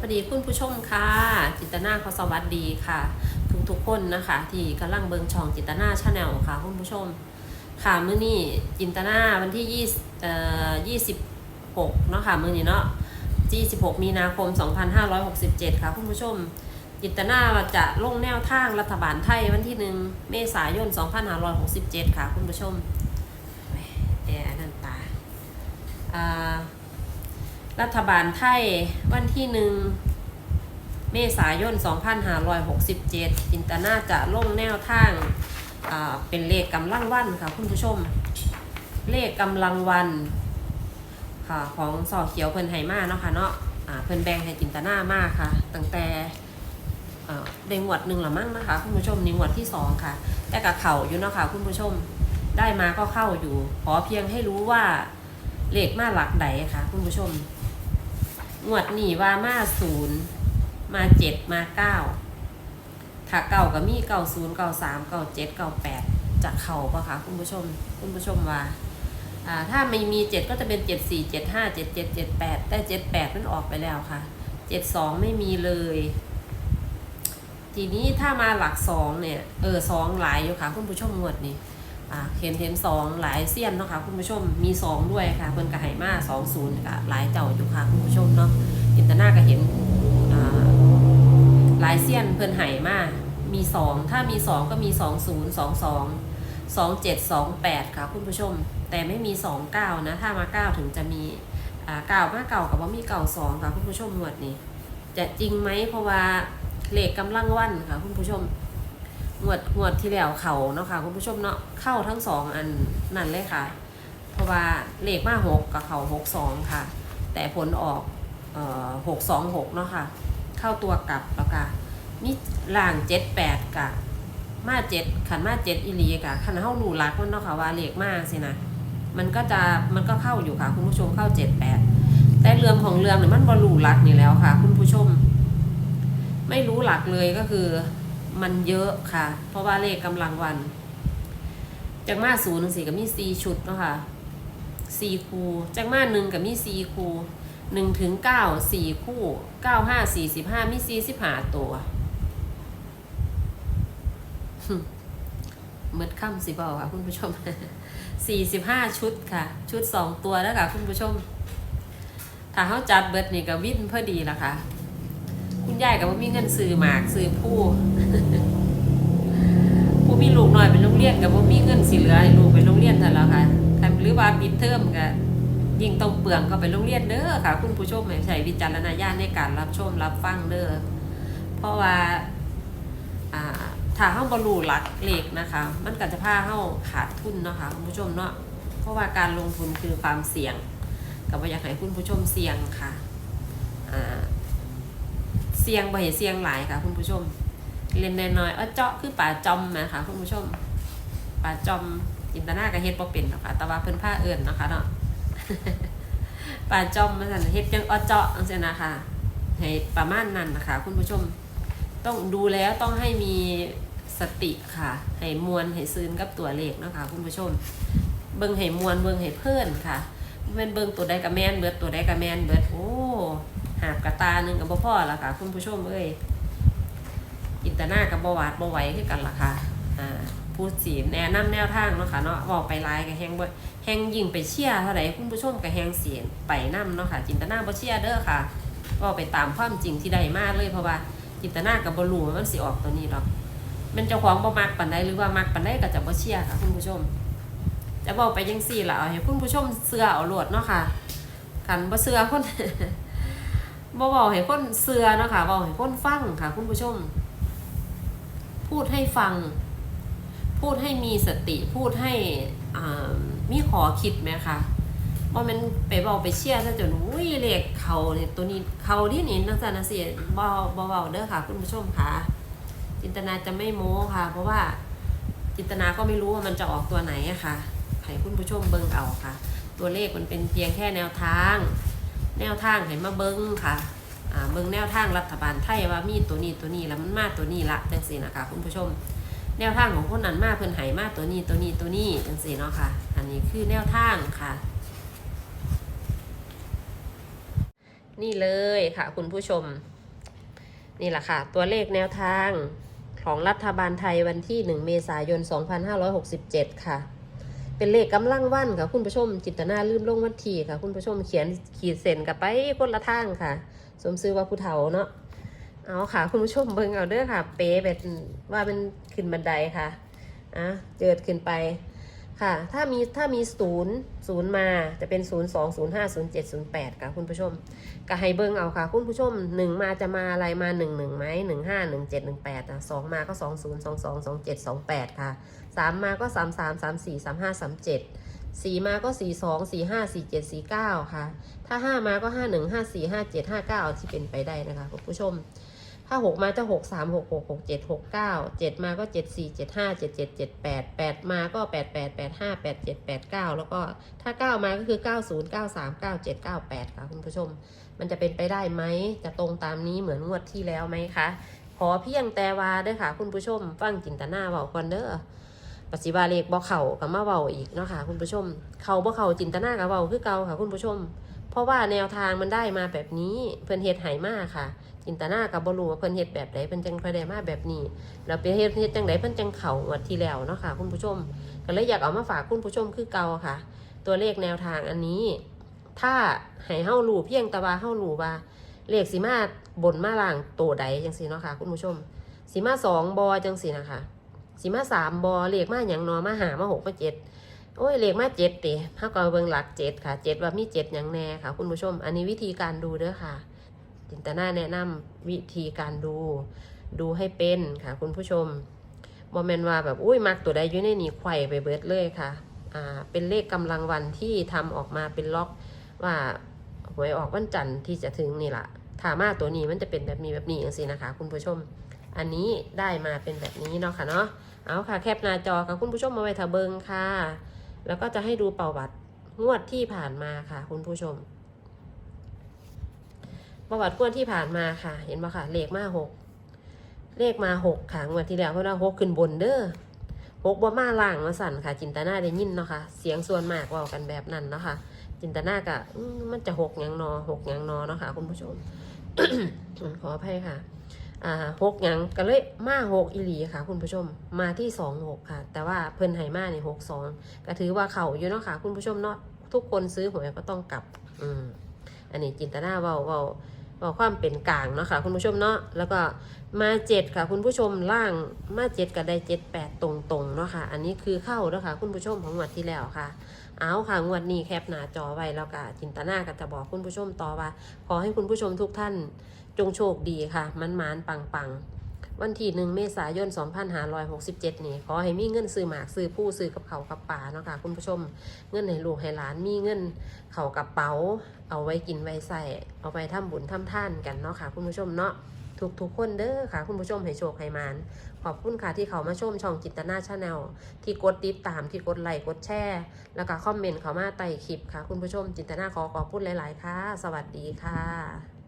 วัสดีคุณผู้ชมค่ะ จิตนาขอสวัสดีค่ะ ทุกทุกๆคนนะคะ ที่กำลังเบิงช่องจิตนาชาแนลค่ะคุณผู้ชม ค่ะมื้อนี้จิตนาวันที่20เอ่อ26เนาะค่ะมื้อนี้เนาะ26มีนาคม2567ค่ะคุณผู้ชม จิตนาจะลงแนวทางรัฐบาลไทยวันที่หนึ่งเมษายน2567ค่ะคุณผู้ชมแอร์นั่นตาอ่า รัฐบาลไทยวันที่หนึ่งเมษายน 2567 จินตนาจะลงแนวทางเป็นเลขกำลังวันค่ะคุณผู้ชม เลขกำลังวันค่ะของสอเขียวเพิ่นไหมาเนาะค่ะเนาะเพิ่นแบ่งให้จินตนามากค่ะ ตั้งแต่ในงวดหนึ่งละมั้งนะคะคุณผู้ชมในงวดที่สองค่ะ แต่กับเข่าอยู่เนาะค่ะคุณผู้ชมได้มาก็เข้าอยู่ขอเพียงให้รู้ว่าเลขมาหลักใดค่ะคุณผู้ชม งวดนี้ว่ามาศูนย์มาเจ็ดมาเก้าถ้าเก่าก็มีเก่าศูนย์เก่าสามเก่าเจ็ดเก่าแปดจะเข่าปะคะคุณผู้ชมคุณผู้ชมว่าอ่าถ้าไม่มีเจ็ดก็จะเป็นเจ็ดสี่เจ็ดห้าเจ็ดเจ็ดเจ็ดแปดแต่เจ็ดแปดมันออกไปแล้วค่ะเจ็ดสองไม่มีเลย ทีนี้ถ้ามาหลักสองเนี่ย เออสองหลายอยู่ค่ะ คุณผู้ชมงวดนี้อ่ เห็นเห็นสองหลายเสี้ยนเนาะค่ะคุณผู้ชมมีสองด้วยค่ะเพิ่นกระไหมาสองศูนย์กับหลายเจ้าอยู่ค่ะคุณผู้ชมเนาะอินตนาก็เห็นหลายเสี้ยนเพิ่นไหมามีสองถ้ามีสองก็มีสองศูนย์สองสองสองเจ็ดสองแปดค่ะคุณผู้ชม แต่ไม่มีสองเก้านะถ้ามาเก้าถึงจะมีเก้ามาเก่ากับว่ามีเก่าสองค่ะคุณผู้ชมงวดนี้จะจริงไหมเพราะว่าเลขกำลังวันค่ะคุณผู้ชม งวดงวดที่แล้วเขาเนาะค่ะคุณผู้ชมเนาะเข้าทั้งสองอันนั่นเลยค่ะ เพราะว่าเลขมาหกกับเขาหกสองค่ะ แต่ผลออกเอ่อหกสองหกเนาะค่ะ เข้าตัวกลับแล้วก็มีล่างเจ็ดแปดกับมาเจ็ดขันมาเจ็ดอีหลีกะขันเข้าหลูรักมันเนาะค่ะว่าเลขมากสินะมันก็จะมันก็เข้าอยู่ค่ะ คุณผู้ชมเข้าเจ็ดแปดแต่เรื่องของเรื่องเนี่ยมันบอลูรักนี่แล้วค่ะ คุณผู้ชม ไม่รู้หลักเลยก็คือ มันเยอะค่ะ เพราะว่าเลขกำลังวัน จากมาศูนย์สี่ก็มีสี่ชุดเนาะค่ะสี่คูจากมาหนึ่งกับมีสี่คูหนึ่งถึงเก้าสี่คู่เก้าห้าสี่สิบห้ามีสี่สิบห้าตัวเมื่อค่ำสิบอกค่ะ คุณผู้ชมสี่สิบห้าชุดค่ะ ชุดสองตัวแล้วค่ะ คุณผู้ชม ถ้าเขาจัดเบิดนี่ก็วิ่นพอดีละค่ะ ยายก็บ่ามีเงินซื้อหมากซื้อผู้ผู้มีลูกน้อยเป็นโรงเรียนกับบ่มีเงินสิเหลือให้ลูกไปโรงเรียนเท่าแล้วค่ะคันหรือว่าปิดเทอมก็ยิ่งต้องเปลืองก็ไปโรงเรียนเด้อค่ะ คุณผู้ชมใช้วิจารณญาณในการรับชมรับฟังเด้อเพราะว่าอ่าถ้าเฮาบ่รู้หลักเลขนะคะ มันก็จะพาเฮาขาดทุนเนาะค่ะคุณผู้ชมเนาะเพราะว่าการลงทุนคือความเสี่ยงก็บ่อยากให้คุณผู้ชมเสี่ยงค่ะ สียงบ่เห็นเสียงหลายค่ะ คุณผู้ชม เล่นน้อยๆเออเจาะคือป่าจอมนะคะคุณผู้ชมป่าจอมจินตนากับเฮ็ดบ่เป็นหรอกค่ะแต่ว่าเพิ่นผ้าเอื่นนะคะเนาะป่าจอมมาสั่นเฮ็ดจังอ้อเจาะจังซี่นะคะให้ประมาณนั้นนะคะ คุณผู้ชมต้องดูแล้วต้องให้มีสติค่ะ ให้มวลให้ซืนกับตัวเลขนะคะ คุณผู้ชม เบิ่งให้มวลเบิ่งให้เพิ่อนค่ะแม่นเบิ่งตัวใดก็แม่นเบิดตัวใดก็แม่นเบิดโอ้ หาบกระตาหนึ่งกับบ่พ่อละค่ะ คุณผู้ชมเอ้ยอินตนากับบวาดบวไหวคือกันล่ะค่ะอ่าพูดสีแนะนำแนวทางเนาะค่ะเนาะบอกไปไลายกับแฮงบ่แฮงยิ่งไปเชียร์เท่าไหร่คุณผู้ชมกับแฮงเสียนไปนํเนาะค่ะ จินตนาบ่เชียร์เด้อค่ะบอกไปตามความจริงที่ได้มากเลยเพราะว่าจินตนากับบ่รู้ว่ามันสิออกตัวนี้หรอกมันเจ้าของบ่มักปานใดหรือว่ามักปานใดก็จะบ่เชียร์ค่ะ คุณผู้ชม จะบอกไปจังซี่ละเอาให้คุณผู้ชมเชื่อเอาโลวดเนาะค่ะกันบ่เชื่อคน บ่บอกให้คนเสือเนาะคะบอกให้คนฟังค่ะ คุณผู้ชม พูดให้ฟัง พูดให้มีสติ พูดให้มีขอคิดไหมคะว่ามันไปบอกไปเชี่ยซะจนอุ้ยเลขเขาเนี่ยตัวนี้เขาที่นี่นักษาเสียบ่บ่เบาเด้อค่ะ คุณผู้ชมค่ะจินตนาจะไม่โม้ค่ะ เพราะว่าจินตนาก็ไม่รู้ว่ามันจะออกตัวไหนอะค่ะให้คุณผู้ชมเบิ่งเอาค่ะ ตัวเลขมันเป็นเพียงแค่แนวทาง แนวทางให้มาเบิ้งค่ะเบิ้งแนวทางรัฐบาลไทยว่ามีตัวนี้ตัวนี้แล้วมันมาตัวนี้ละจังสีนะคะคุณผู้ชม แนวทางของคนนั้นมาเพิ่นใหายมาตัวนี้ตัวนี้ตัวนี้จังสีเนาะค่ะ อันนี้คือแนวทางค่ะ นี่เลยค่ะ คุณผู้ชม นี่แหละค่ะ ตัวเลขแนวทางของรัฐบาลไทยวันที่ 1 เมษายน 2567 ค่ะ เป็นเลขกำลังวันค่ะ คุณผู้ชม จินตนาลืมลงวันที่ค่ะ คุณผู้ชมเขียนขีดเส้นกับไปคนละทางค่ะ สมซื้อว่าผู้เฒ่าเนาะเอาค่ะ คุณผู้ชมเบิ่งเอาเด้อค่ะ เป๊เป็นว่าเป็นขึ้นบันไดค่ะอะเจิดขึ้นไป ค่ะ ถ้ามีถ้ามีศูนย์ศูนย์มาจะเป็นศูนย์สองศูนย์ห้าศูนย์เจ็ดศูนย์แปดค่ะคุณผู้ชมก็ให้เบิ่งเอาค่ะ คุณผู้ชมหนึ่งมาจะมาอะไรมาหนึ่งหนึ่งไหมหนึ่งห้าหนึ่งเจ็ดหนึ่งแปดอะสองมาก็สองศูนย์สองสองสองเจ็ดสองแปดค่ะสามมาก็สามสามสามสี่สามห้าสามเจ็ดสี่มาก็สี่สองสี่ห้าสี่เจ็ดสี่เก้าค่ะ ถ้าห้ามาก็ห้าหนึ่งห้าสี่ห้าเจ็ดห้าเก้าที่เป็นไปได้นะคะคุณผู้ชม ถ้าหกมาจะหกสามหกหกหกเจ็ดหกเก้าเจ็ดมาก็เจ็ดสี่เจ็ดห้าเจ็ดเจ็ดเจ็ดแปดแปดมาก็แปดแปดแปดห้าแปดเจ็ดแปดเก้าแล้วก็ถ้าเก้ามาก็คือเก้าศูนย์เก้าสามเก้าเจ็ดเก้าแปดค่ะคุณผู้ชม มันจะเป็นไปได้ไหมจะตรงตามนี้เหมือนงวดที่แล้วไหมคะขอเพียงแต่ว่าเด้อค่ะ คุณผู้ชม ฟังจินตนาเบาก่อนเด้อปฏิบาเลขบ่เข่ากับมาเบาอีกเนาะค่ะ คุณผู้ชม เข่าบ่เข่าจินตนากับเบาคือเก่าค่ะ คุณผู้ชม เพราะว่าแนวทางมันได้มาแบบนี้ เพิ่นเฮ็ดไหมาค่ะ จินตนากับบรูว่าเพิ่นเฮ็ดแบบใดเพิ่นจังค่อยได้มาแบบนี้แล้วไปเฮ็ดเฮ็ดจังไดเพิ่นจังเข่างวดที่แล้วเนาะค่ะ คุณผู้ชม ก็เลยอยากเอามาฝากคุณผู้ชมคือเก่าค่ะ ตัวเลขแนวทางอันนี้ ถ้าให้เฮารู้เพียงแต่ว่าเฮารู้ว่าเลขสีมาบนมาล่างโตใดจังสีเนาะค่ะ คุณผู้ชมสีมาสองบอจังสีนะคะสีมาสามบอเลขมาอย่างนอมาหามาหกมาเจ็ด โอ้ยเลขมาเจ็ดติถ้าก็เบิ่งหลักเจ็ดค่ะเจ็ดว่ามีเจ็ดอย่างแน่ค่ะ คุณผู้ชม อันนี้วิธีการดูเด้อค่ะ จินตนาแนะนำวิธีการดู ดูให้เป็นค่ะ คุณผู้ชมบอแมนว่าแบบอุ้ยมักตัวใดอยู่ในนี้ไข่ไปเบิดเลยค่ะ อ่า เป็นเลขกำลังวันที่ทำออกมาเป็นล็อกว่าหวยออกวันจันทร์ที่จะถึงนี่แหละถามาตัวนี้มันจะเป็นแบบนี้แบบนี้อย่างสินะคะ คุณผู้ชม อันนี้ได้มาเป็นแบบนี้เนาะค่ะเนาะ เอาค่ะแคปหน้าจอค่ะคุณผู้ชมมาไว้ทะเบิงค่ะ แล้วก็จะให้ดูประวัติงวดที่ผ่านมาค่ะ คุณผู้ชม ประวัติงวดที่ผ่านมาค่ะ เห็นปะค่ะ เลขมาหกเลขมาหกค่ะงวดที่แล้วเพราะว่าหกขึ้นบนเด้อหกบ่มาล่างมาสั่นค่ะ จินตนาได้ยินเนาะค่ะ เสียงส่วนมากว่ากันแบบนั้นเนาะค่ะ จินตนากะมันจะหกยังนอหกยังนอเนาะค่ะ คุณผู้ชมขออภัยค่ะ อ่าหกหยังก็เลยมาหกอีหลีค่ะ คุณผู้ชมมาที่สองหกค่ะ แต่ว่าเพิ่นไหมาในหกสองก็ถือว่าเขาอยู่เนาะค่ะ คุณผู้ชมเนาะทุกคนซื้อหวยก็ต้องกลับ อืมอันนี้จินตนาเบาเบาเบาความเป็นกลางเนาะค่ะ คุณผู้ชมเนาะแล้วก็มาเจ็ดค่ะ คุณผู้ชมล่างมาเจ็ดก็ได้เจ็ดแปดตรงๆเนาะค่ะ อันนี้คือเข้าเนาะค่ะ คุณผู้ชมของงวดที่แล้วค่ะ เอาค่ะงวดนี้แคปหน้าจอไว้แล้วก็จินตนาก็จะบอกคุณผู้ชมต่อว่า ขอให้คุณผู้ชมทุกท่านจงโชคดีค่ะ มันมานปังปังวันที่หนึ่งเมษายน 2567 นี่ ขอให้มีเงินซื้อหมากซื้อผู้ซื้อกับเขากับป่าเนาะค่ะคุณผู้ชม เงินให้ลูกให้หลานมีเงินเขากับเป๋า เอาไว้กินไว้ใส่เอาไปทำบุญทำท่านกันเนาะค่ะคุณผู้ชมเนาะ ทุกทุกๆคนเด้อค่ะ คุณผู้ชมให้โชคให้มานขอบคุณค่ะที่เขามาชมช่องจินตนาชาแนลที่กดติดตามที่กดไลค์กดแชร์แล้วก็คอมเมนต์เขามาใต้คลิปค่ะ คุณผู้ชมจินตนาขอขอบคุณหลาย ๆ ค่ะ สวัสดีค่ะ